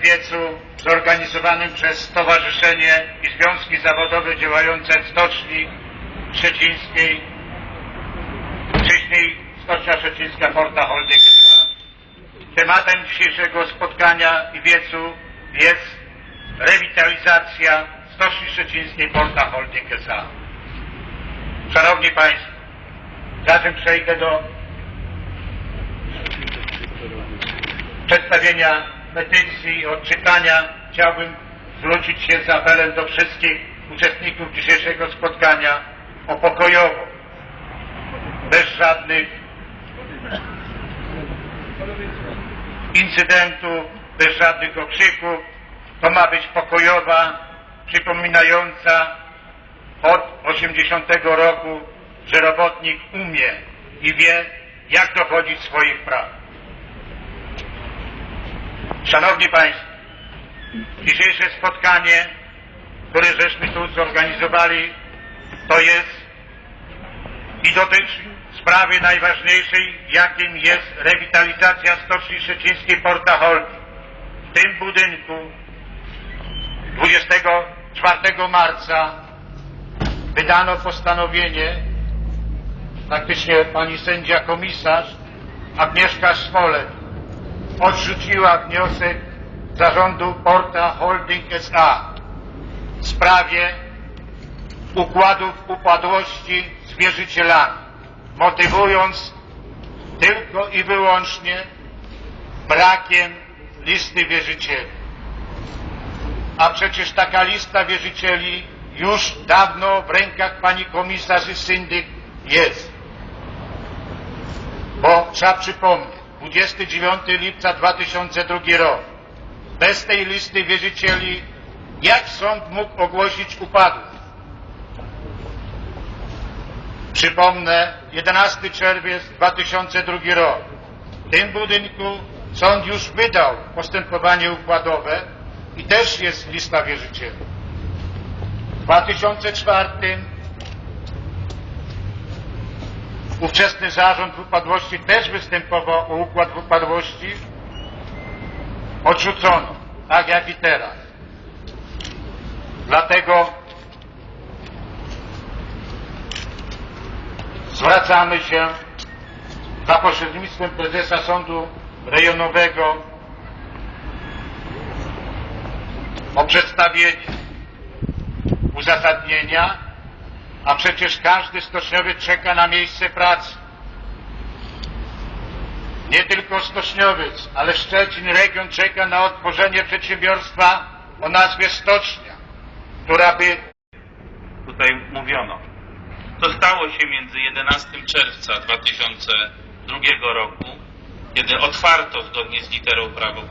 wiecu zorganizowanym przez Stowarzyszenie i Związki Zawodowe działające w Stoczni Szczecińskiej, wcześniej Stocznia Szczecińska Porta Holding. Tematem dzisiejszego spotkania i wiecu jest rewitalizacja Stoczni Szczecińskiej Porta Holding S.A. Szanowni Państwo, zanim przejdę do przedstawienia petycji i odczytania, chciałbym zwrócić się z apelem do wszystkich uczestników dzisiejszego spotkania o pokojowo, bez żadnych incydentów, bez żadnych okrzyków. To ma być pokojowa, przypominająca od 80 roku, że robotnik umie i wie, jak dochodzić swoich praw. Szanowni Państwo, dzisiejsze spotkanie, które żeśmy tu zorganizowali, to jest i dotyczy sprawy najważniejszej, jakim jest rewitalizacja Stoczni Szczecińskiej Porta Holding. W tym budynku 24 marca wydano postanowienie, praktycznie pani sędzia komisarz Agnieszka Smolek odrzuciła wniosek zarządu Porta Holding S.A. w sprawie układów upadłości z wierzycielami, motywując tylko i wyłącznie brakiem listy wierzycieli. A przecież taka lista wierzycieli już dawno w rękach pani komisarz i syndyk jest. Bo trzeba przypomnieć, 29 lipca 2002 rok. Bez tej listy wierzycieli jak sąd mógł ogłosić upadłość? Przypomnę, 11 czerwiec 2002 rok. W tym budynku sąd już wydał postępowanie układowe i też jest lista wierzycieli. W 2004 ówczesny zarząd w upadłości też występował o układ w upadłości. Odrzucono, tak jak i teraz. Dlatego zwracamy się za pośrednictwem prezesa Sądu Rejonowego o przedstawienie uzasadnienia, a przecież każdy stoczniowiec czeka na miejsce pracy. Nie tylko stoczniowiec, ale Szczecin region czeka na otworzenie przedsiębiorstwa o nazwie Stocznia, która by tutaj mówiono. To stało się między 11 czerwca 2002 roku, kiedy otwarto zgodnie z literą prawa